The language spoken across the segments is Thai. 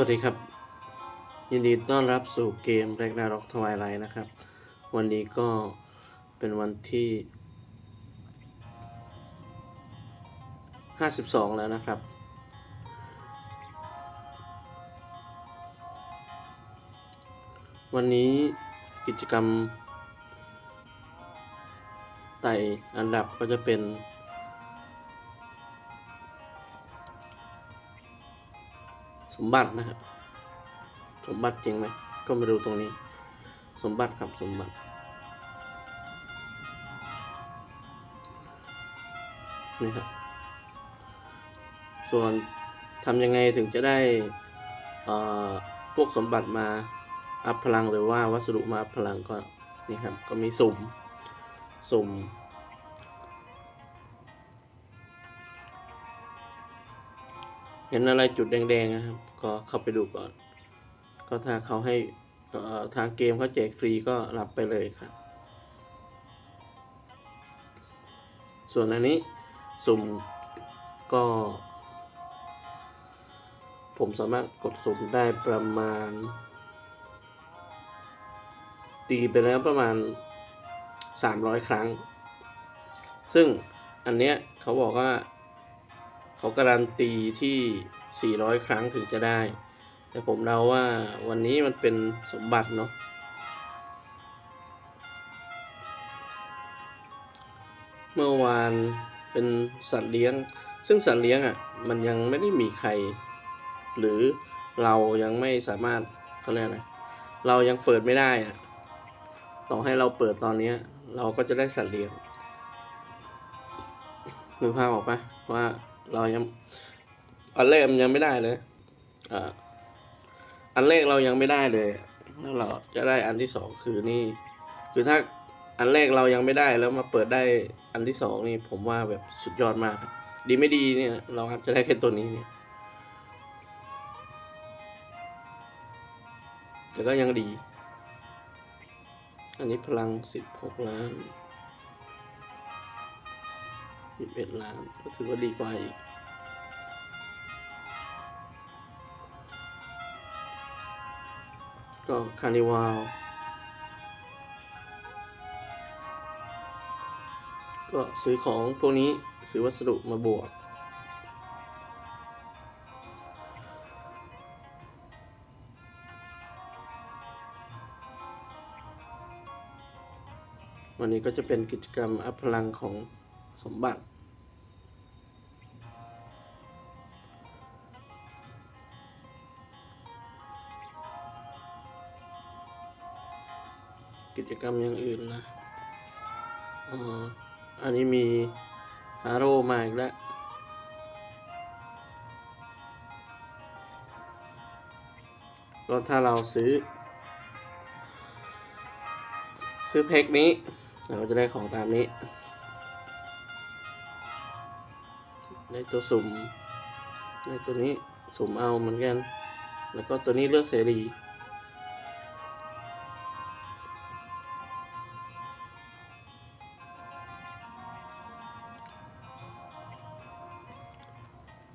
วัสดีครับ ยินดีต้อนรับสู่เกมแรกนาร็อกทวายไลท์นะครับ วันนี้ก็เป็นวันที่ 52 แล้วนะครับ วันนี้กิจกรรมไต่อันดับก็จะเป็น สมบัตินะครับสมบัติจริงไหมก็มาดูตรงนี้ สมบัติครับสมบัตินี่ครับส่วนทำยังไงถึงจะได้พวกสมบัติมาอัพพลังหรือว่าวัสดุมาอัพพลังก็นี่ครับก็มีสุ่มสุ่ม ห็นอะไรจุดแดงๆนะครับ ก็เข้าไปดูก่อน ก็ถ้าเขาให้ทางเกมเขาแจกฟรีก็รับไปเลยครับ ส่วนอันนี้สุ่มก็ ผมสามารถกดสุ่มได้ประมาณ ตีไปแล้วประมาณ 300 ครั้ง ซึ่งอันเนี้ยเขาบอกว่า เขาการันตีที่ 400 ครั้งถึงจะได้ แต่ผมเดาว่าวันนี้มันเป็นสมบัติเนาะเมื่อวานเป็นสัตว์เลี้ยง ซึ่งสัตว์เลี้ยงอะมันยังไม่ได้มีใคร หรือเรายังไม่สามารถเขาเรียกอะไรเรายังเปิดไม่ได้อะต่อให้เราเปิดตอนนี้เราก็จะได้สัตว์เลี้ยงนึกภาพออกปะว่า เรายังอันแรกมันยังไม่ได้เลยอ่าอันแรกเรายังไม่ได้เลยแล้วเราจะได้อันที่สองคือนี่ คือถ้าอันแรกเรายังไม่ได้แล้วมาเปิดได้อันที่สองนี่ผมว่าแบบสุดยอดมากดีไม่ดีเนี่ย เราอาจจะได้แค่ตัวนี้เนี่ยแต่ก็ยังดี อันนี้พลังสิบหกล้าน สิบเอ็ดล้าน ก็ถือว่าดีกว่าอีกก็คาร์นิวาลก็ซื้อของพวกนี้ซื้อวัสดุมาบวก วันนี้ก็จะเป็นกิจกรรมอัพพลังของ สมบัติ กิจกรรมอย่างอื่นนะอันนี้มีฮาโร่มาอีกแล้วก็ถ้าเราซื้อ ซื้อเพกนี้ เราจะได้ของตามนี้ ได้ตัวสุ่มได้ตัวนี้สุ่มเอาเหมือนกัน แล้วก็ตัวนี้เลือกเสรี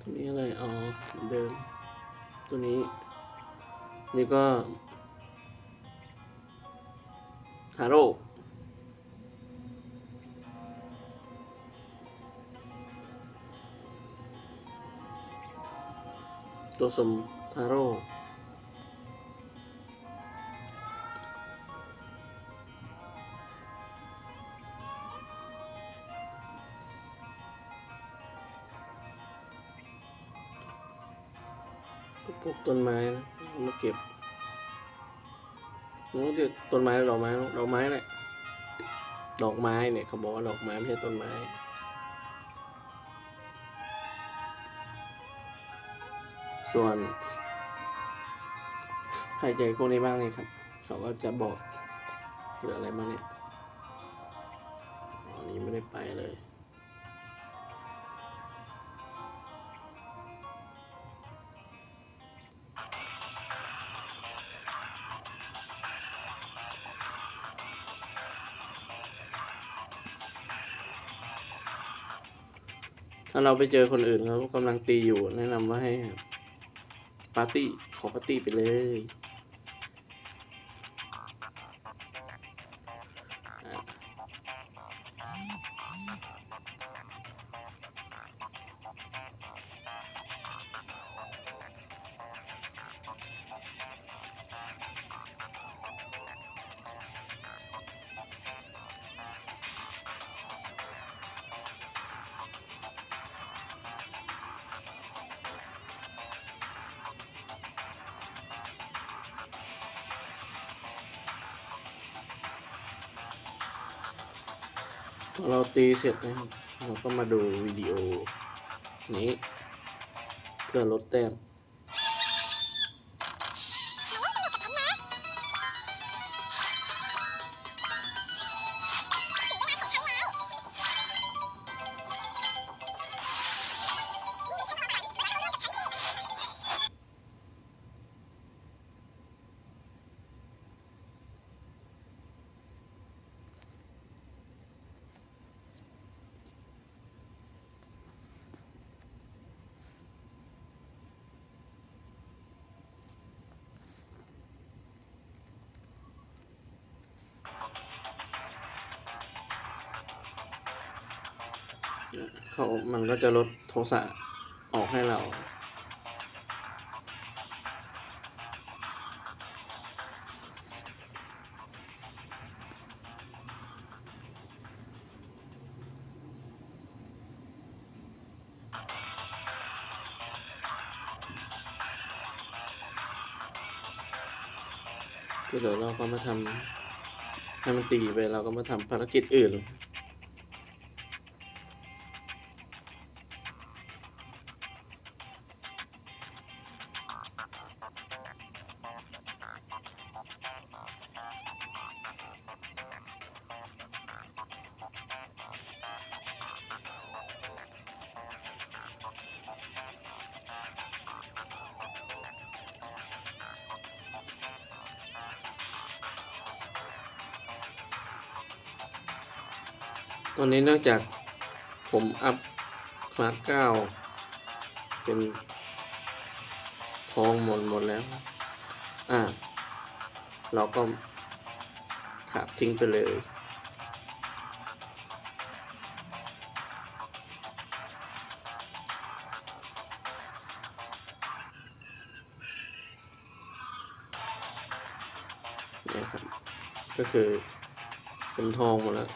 ตัวนี้อะไรอ๋อเหมือนเดิม ตัวนี้ นี่ก็ฮาโร่ ตัวสมฮาโร่พวกต้นไม้นะเอามาเก็บนู้นที่ต้นไม้ดอกไม้ดอกไม้แหละดอกไม้เนี่ยเขาบอกว่าดอกไม้ไม่ใช่ต้นไม้ ส่วนใครเจอพวกนี้บ้างเลยครับ เขาก็จะบอกเหลืออะไรบ้างเนี่ยอันนี้ไม่ได้ไปเลยถ้าเราไปเจอคนอื่นเขากำลังตีอยู่แนะนำว่าให้ ปาร์ตี้ขอปาร์ตี้ไปเลย เราตีเสร็จนะครับเราก็มาดูวิดีโอนี้ เพื่อลดแต้ม เขามันก็จะลดโทสะออกให้เราก็เดี๋ยวเราก็มาทำให้มันตีไปเราก็มาทำภารกิจอื่น ตอนนี้เนื่องจากผมอัพคลาสเก้าเป็นทองหมดหมดแล้ว อ่า เราก็ขาดทิ้งไปเลยนี่ยครับ ก็คือเป็นทองหมดแล้ว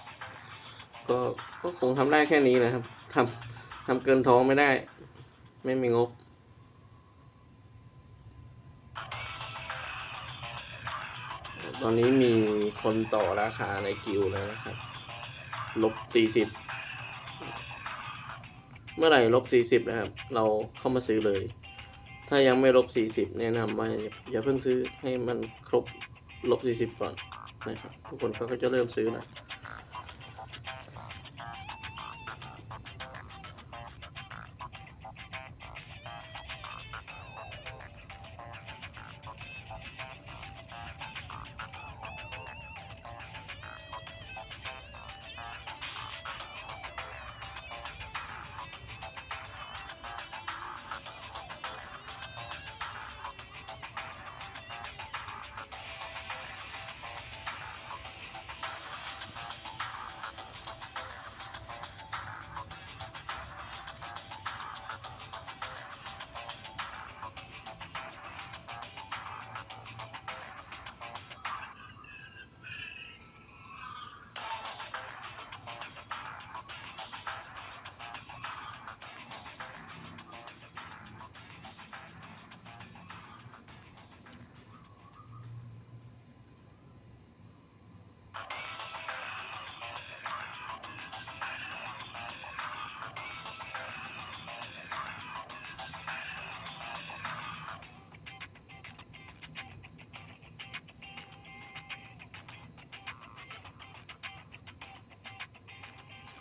ก็ก็คงทำได้แค่นี้นะครับทำทำเกินท้องไม่ได้ ไม่มีงบ ตอนนี้มีคนต่อราคาในกิวแล้วนะครับ ลบสี่สิบ เมื่อไหร่ลบสี่สิบนะครับ เราเข้ามาซื้อเลย ถ้ายังไม่ลบสี่สิบแนะนำว่าอย่าอย่าเพิ่งซื้อให้มันครบลบสี่สิบก่อนนะครับทุกคนเขาก็จะเริ่มซื้อนะ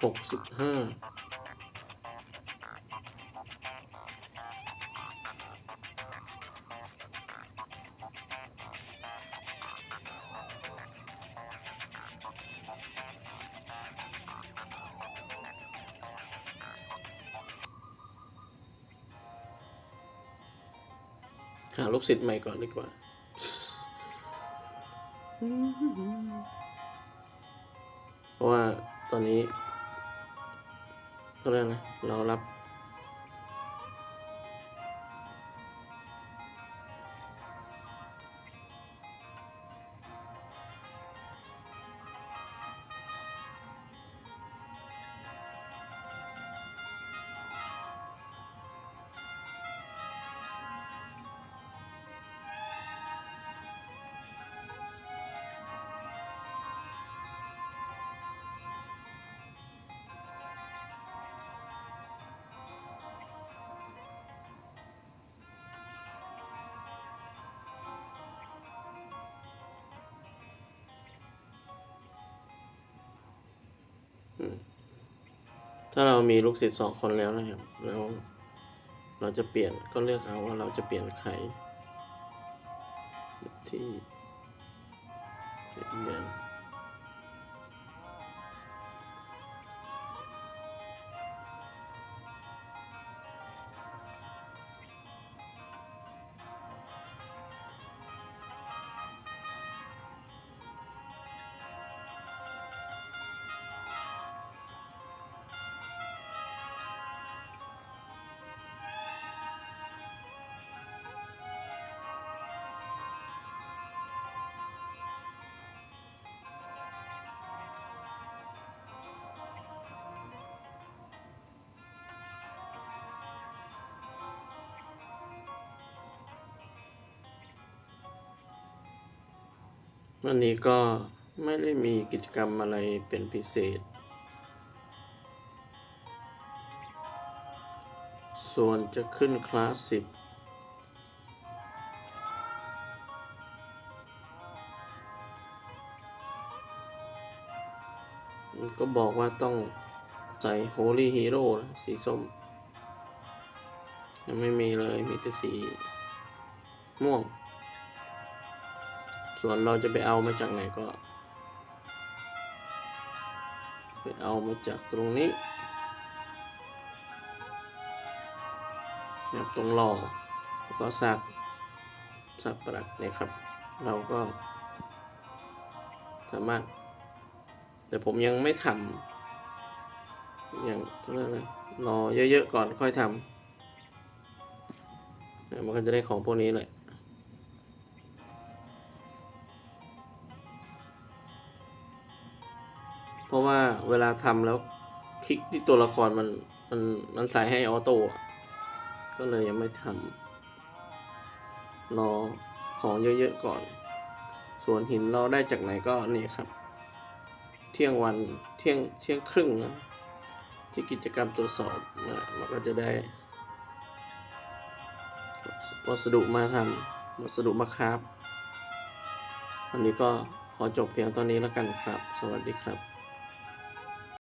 หกสิบห้ากหาลูกศิษย์ใหม่ก่อนดีกว่า เพราะว่าตอนนี้ ก็เรื่องนะเรารับ ถ้าเรามีลูกศิษย์สองคนแล้วนะครับ แล้วเราจะเปลี่ยนก็เลือกเอาว่าเราจะเปลี่ยนใครที่เปลี่ยนเดือน วันนี้ก็ไม่ได้มีกิจกรรมอะไรเป็นพิเศษ ส่วนจะขึ้นคลาสสิบก็บอกว่าต้องใส่ Holy Hero นะสีส้ม ยังไม่มีเลย มีแต่สีม่วง ส่วนเราจะไปเอามาจากไหนก็ ไปเอามาจากตรงนี้นี่ยตรงหล่อแล้วก็สักสักประดับนี่ยครับ เราก็ สามารถ แต่ผมยังไม่ทำยังเรียกอะไรรอเยอะๆก่อนค่อยทำมันก็จะได้ของพวกนี้แหละะว่าเวลาทำแล้วคลิกที่ตัวละครมันมันมันใส่ให้ออโต้ก็เลยยังไม่ทำรอของเยอะๆก่อน ส่วนหินเราได้จากไหนก็นี่ครับ เที่ยงวันเที่ยงเที่ยงครึ่งนะที่กิจกรรมตรวจสอบนะมันก็จะได้ วัสดุมาทำวัสดุมาครับวันนี้ก็ขอจบเพียงเท่านี้แล้วกันครับ สวัสดีครับ